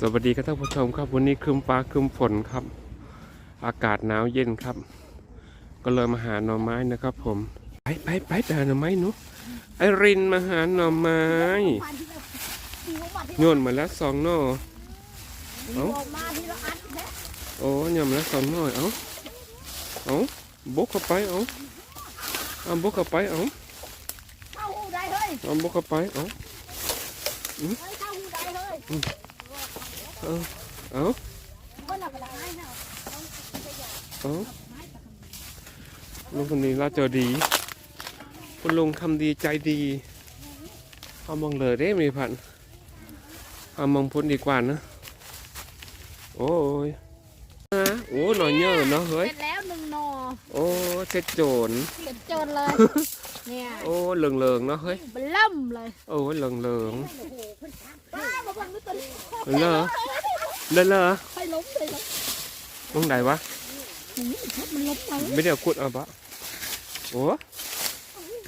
สวัสดีครับท่านผู้ชมครับวันนี้ครึมฟ้าครึมฝนครับ อากาศหนาวเย็นครับ ก็เลยมาหาหน่อไม้นะครับ ผม ไปไปไปไปหาหน่อไม้หนูไอรินมาหาหน่อไม้โยนมาแล้วสองหน่อเอ้าออกมาทีละอันแท้โอ้ยำมาแล้วสองหน่อเอาเอาบกเข้าไปเอาเอาบกเข้าไปเอาเข้าหูได้เฮ้ยเอาบกเข้าไปเอา เฮ้ยเอ้าเอ้าะเอลุงคนนี้เราเจอดี คุณลุงคำดีใจดีเอามองเลยได้มีพันเอามองพ้นดีกว่านะโอ้ยนะโอ้หน่อยเยอะเนาะเฮ้ย โอ้เจ็ดโจรเสร็จจนเลย เนี่ยโอ้เหลืองเหลืองๆเนาะเฮ้ยเบล่มเลยโอ้เหลืองเหลืองป้ามาบังนึกตัวนี้ๆเลอะเลอะเลอะไปล้มเลยล้มตรงไหนวะมันล้มเลยไม่ได้เอากุดเอาปะโอ้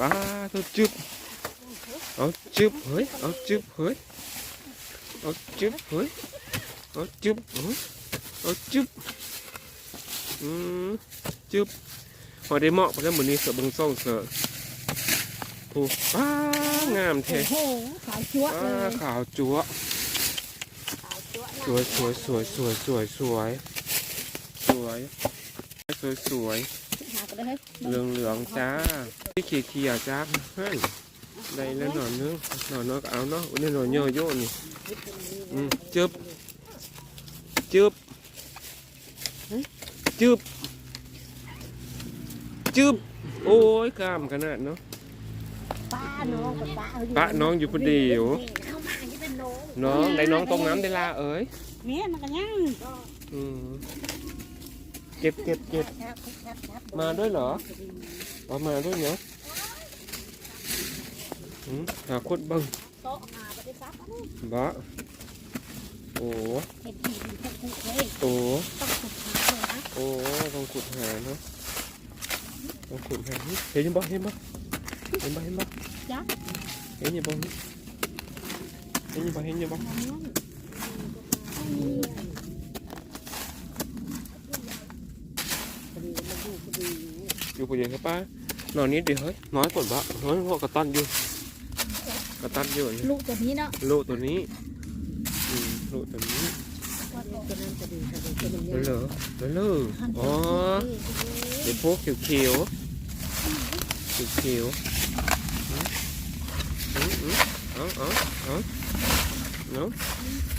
ปลาตัวจึบเอาจึบเฮ้ยเอาจึบเฮ้ยเอาจึบเฮ้ยเอาจึบเฮ้ยเอาจึบอืม จึบพอได้เหมาะไปแล้วเหมือนนี้เสือเบึงซ่องเสือผู้ป้างามแท้โอ้โหขาวจั๊วะป้าเลยขาวจั๊วะขาวจั๊วะสวยสวยสวยสวยสวยสวยสวยสวยสวยหากันเลยเฮ้ยเหลืองเหลืองๆจ้าพี่เขียเขียจ้าเฮ้ยได้แล้วหน่อยนึงหน่อยนึงก็เอาเนาะอุ้ยนี่หน่อยเยอะโยนี่อืมจึบจึบจึบ จึบโอ้ยกล้ามขนาดเนาะป้าน้องกับป้าปะน้องอยู่คนเดียวเข้ามาที่เป็นน้องน้องได้น้องตรงน้ำได้ลาเอ้ยเมียมันก็ยังอืมเก็บเก็บเก็บมาด้วยเหรอเอามาด้วยเนาะอืมหาคนเบังโต๊ะมาไปได้ซักอันนี้บะโอ้เห็นผีดีทุกทุกเลยโอ้ต้องสุดท้ายเลยนะโอ้ต้องขุดหาเนาะ ต้องขุดหาเฮ้เห็นยังบ่เห็นบ่เห็นบ่เห็นบ่จ๊ะเห็นยังบ่เห็นยังบ่เห็นยังบ่อยู่ผู้เดียครับป้านอนนิดเดียวเฮ้ยน้อยกว่าบ่น้อยกว่ากระตันอยู่กระตันอยู่ลูกตัวนี้เนาะลูกตัวนี้อืมลูกตัวนี้เดี๋ยวเหรอเดี๋ยวเหรออ๋อเดี๋ยวพวกเขียวเขียวอืมอืมอืมเอาเอาเอาเอา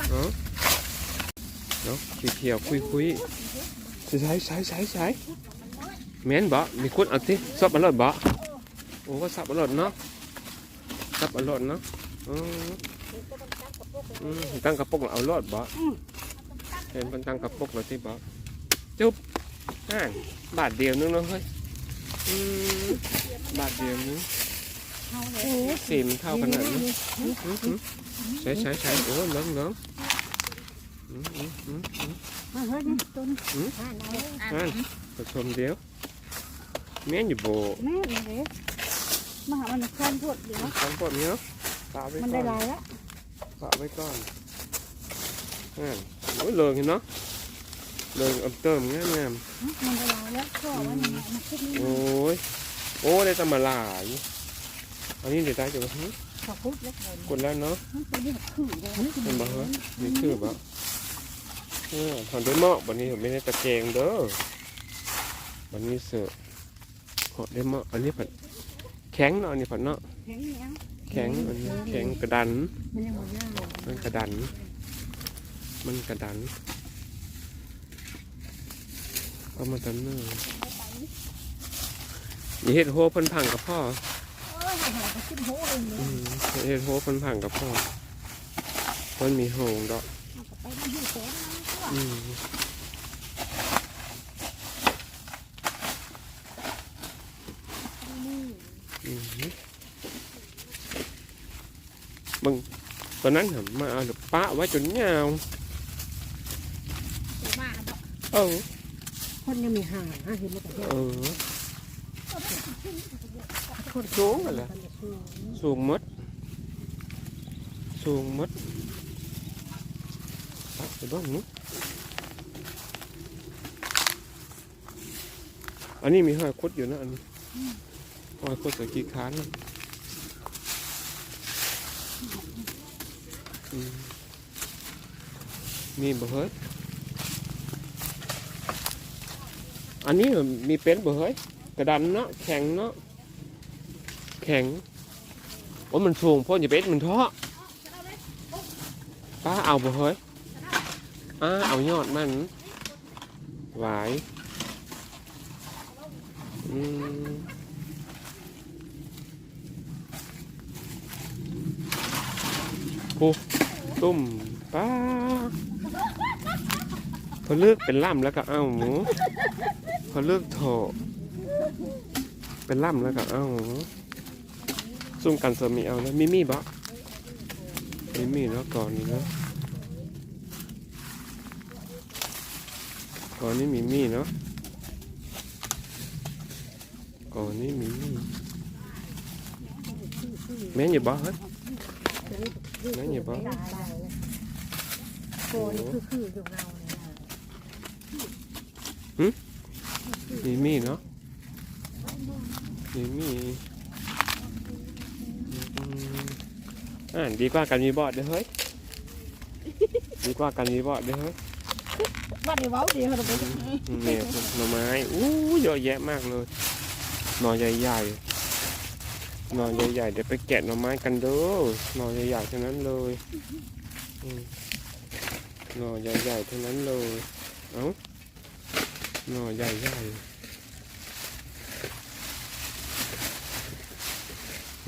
เอาเอาเขียวๆคุยใช้ใช้ใช้ใช้แม่นบ่มีคนเอาติซับอร่อยบ่โอ้ก็ซับอร่อยเนาะซับอร่อยเนาะอืมอืมตั้งกระปุกเอารอดบ่เห็นมันตั้งกระปุกแล้วที่บ่จุ๊บ อ่าบาทเดียวนึงเนาะเฮ้ยอืมบาทเดียวนึงโอ้สีมันเท่ากันหน่อยนะอืมอืมอืมใช้ใช้ใช้โอ้เหลืองเหลืองอืมอืมอืมอืมเฮ้ยตัวนี้อ่าผสมเดียวแม่นอยู่โบแม่เลยมาหามันคลานพวดเดี๋ยวทำก่อนเนาะปะไว้มันได้ลายล้วปะไว้ก่อนอ่าโอ้ยเลืองเห็นเนาะ เหลืองอัมเติมงามงามมันได้ลายแล้วก็ว่ามันมันคิดนี่โอ้ยโอ้ได้ตำมาหลายอันนี้เดี๋ยวได้จะมาหึขอพูดแล้วกันกดแล้วเนาะตัวนี้คือเลยเป็นบ่ฮะนี่คือบ่เออทำด้วยหม้อบันนี้ผมไม่ได้ตะแกงเด้อบันนี้เสือเหาะได้หม้ออันนี้ผัดแข็งเนาะอันนี้ผัดเนาะแข็งยังแข็งอันนี้แข็งกระดันมันกระดัน มันกระดัน เอามาตำเนื้อนี่เห็ดโฮพันผังกับพ่อเห็ดโฮพันผังกับพ่อมันมีโฮงดอกบางตอนนั้นมาเอาปะไว้จนเงาเออ คนยังมีห่างฮะเห็นไหมแต่เออคนสูงอะไรสูงหมด สูงหมดป้าไปเบ้างหนุอันนี้มีห้อยคดอยู่นะอันนี้ห้อยคดใส่กี่ค้านนะอืมมีบ่เฮ้ย อันนี้มีเป็นบ่เฮ้ยกระดานเนาะแข็งเนาะแข็งโอ้มันสูงพ่ออย่าเป็ดมันทาะป้าเอาบ่เฮ้ยอ้าเอายอดมันหวายอืมโอ้ตุ่มป้าพอเลือกเป็นล่ำแล้วก็เอาหมู พอเลือกโถเป็นล่ำแล้วก็เอาหมูซุ่มกันสมีเอาแล้วมีมีบ่มีมีเนาะก่อนนี้เนาะก่อนนี้มีมีเนาะก่อนนี้มีมีแม่นอยู่บ่เฮ้ยแม่นอยู่บ่โกนี่คือคืออยู่เราเนี่ย มีมีเนาะมีมีอืมอ่านดีกว่ากันมีบอดเด้อเฮ้ยดีกว่ากันมีบอดเด้อเฮ้ยวัดเดี๋ยวเว้าเดี๋ยวเราไปเนี่ยหน่อไม้อู้เยอะแยะมากเลยหน่อใหญ่ๆหน่อใหญ่ๆเดี๋ยวไปแกะหน่อไม้กันเด้อหน่อใหญ่ๆทั้งนั้นเลยอืมหน่อใหญ่ๆทั้งนั้นเลยเอ้าหน่อใหญ่ๆ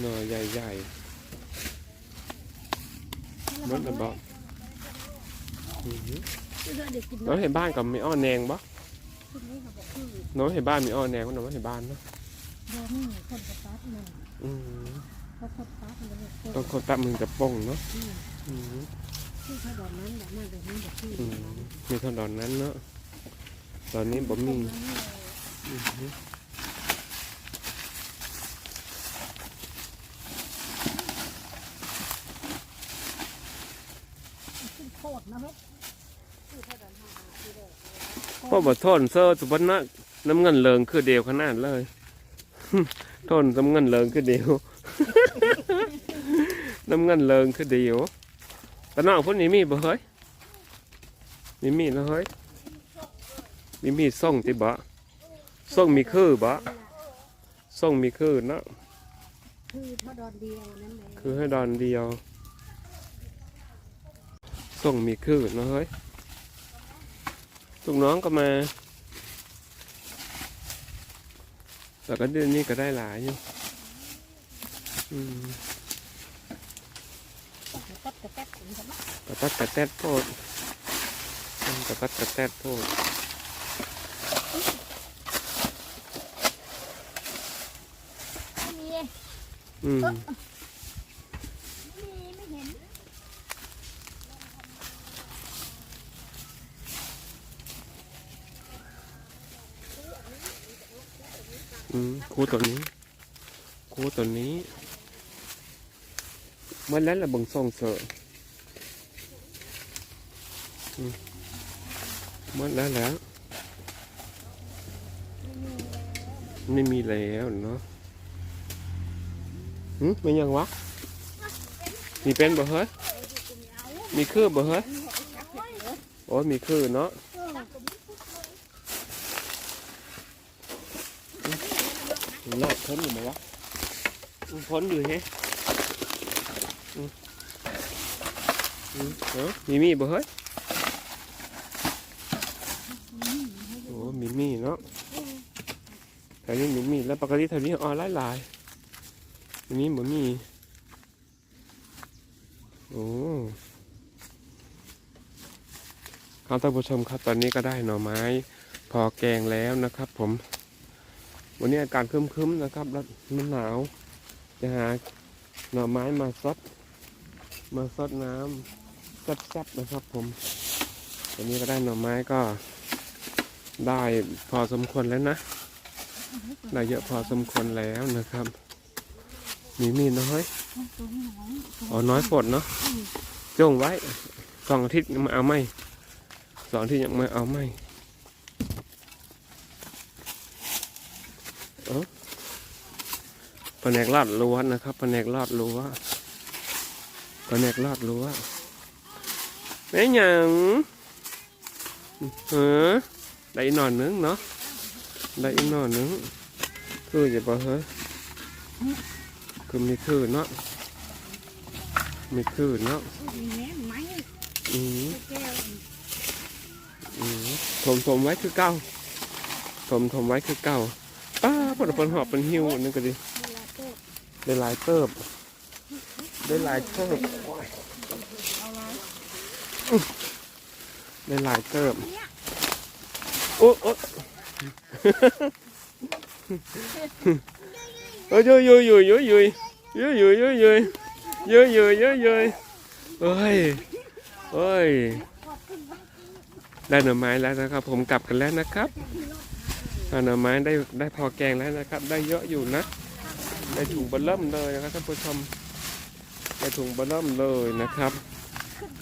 หน่อใหญ่ๆมันระเบาอือหือเด็กกินน้องเห็นบ้านกับมีอ้อแนงปะชุดนี้เขาบอกคือน้องเห็นบ้านมีอ้อแนงก็น้องไม่เห็นบ้านนะเราไม่มีคนกระตัดมันอืมเขาคนตัดมันเนี่ยต้องคนตะมือกับป้องเนาะอืมที่เขาดอนนั้นแบบนั้นแบบนี้แบบที่อืมมีเท่าดอนนั้นเนาะ ตอนนี้บ่มีอือ หือโคตรนะเว้ยพ่อบ่ทนเซอร์สุวรรณะน้ำเงินเหลืองคือเดียวขนาดเลย ทนน้ำเงินเหลืองคือเดียว น้ำเงินเหลืองคือเดียวตะนอกพวกนี้มีบ่เฮ้ยมีมีแล้วเฮ้ยมีมีส่งติบ่ส่งมีคือบ่ส่งมีคือเนาะคือเขาดอนเดียวนั่นเลยคือให้ดอนเดียว ส่งมีคือเนาะเฮ้ยลูกน้องก็มา แต่ก็เดือนนี้ก็ได้หลายอยู่อืมตัดกระแตกถึงกันนะกระตัดกระแตดโพดอืมกระตัดกระแตดโพดมีอืมมีไม่เห็น อืมคูตัวนี้ คูตัวนี้เมื่อแล้วละบังส่องเสอะอืมเมื่อแล้วแล้ว ไม่มีแล้วเนาะหืมไม่ยังวะ มีเป็นบ่เฮ้ย มีคือบ่เฮ้ย โอ้ยมีคือเนาะ รอดพ้นอยู่ไหมวะพ้นอยู่แฮะอืมอืมเอ้ามีมีบ่เฮ้ยโอ้มีมีเนาะแถวนี้มีมีแล้วปกติแถวนี้ออนไลน์หลายอันนี้บ่มีโอ้ครับท่านผู้ชมครับตอนนี้ก็ได้หน่อไม้ พอแกงแล้วนะครับผม วันนี้อากาศครึ้มๆนะครับ แล้วมันหนาว จะหาหน่อไม้มาซดมาซดน้ำซับๆนะครับผมวันนี้ก็ได้หน่อไม้ก็ได้พอสมควรแล้วนะ ได้เยอะพอสมควรแล้วนะครับ มีมีน้อยตัวนี้น้อยอ๋อน้อยฝนเนาะจงไว้สองอาทิตย์มาเอาไหมเสอนที่ยังไม่เอาไม่เออ แผนกลาดรั้วนะครับแผนกลาดรั้วแผนกลาดรั้วแม่หยังเออได้อีกหน่อยนึงเนาะได้อีกหน่อยนึงคืออย่าบอกเฮ้ยคือมีคือเนาะมีคือเนาะมีแม่ไม้อืมแก้วอืมถมถมไว้คือเก่าถมถมไว้คือเก่าป้าปนปนหอบเป็นหิวอันนึงก็ดี ได้ลายเติบได้ลายเติบได้ลายเติบโอ้โอ้เอ้ยยุยยุยยุยยุยยุยยุยยุยยุยยุยยุยยุยยุยเอ้ยเอ้ยได้หน่อไม้แล้วนะครับ ผมกลับกันแล้วนะครับหน่อไม้ได้ได้พอแกงแล้วนะครับ ได้เยอะอยู่นะ ในถุงเบลเริ่มเลยนะครับท่านผู้ชมในถุงเบลเริ่มเลยนะครับ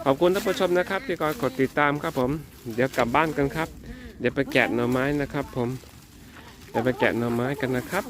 ขอบคุณท่านผู้ชมนะครับ ที่คอยกดติดตามครับผม เดี๋ยวกลับบ้านกันครับ เดี๋ยวไปแกะหน่อไม้นะครับ ผม เดี๋ยวไปแกะหน่อไม้กันนะครับ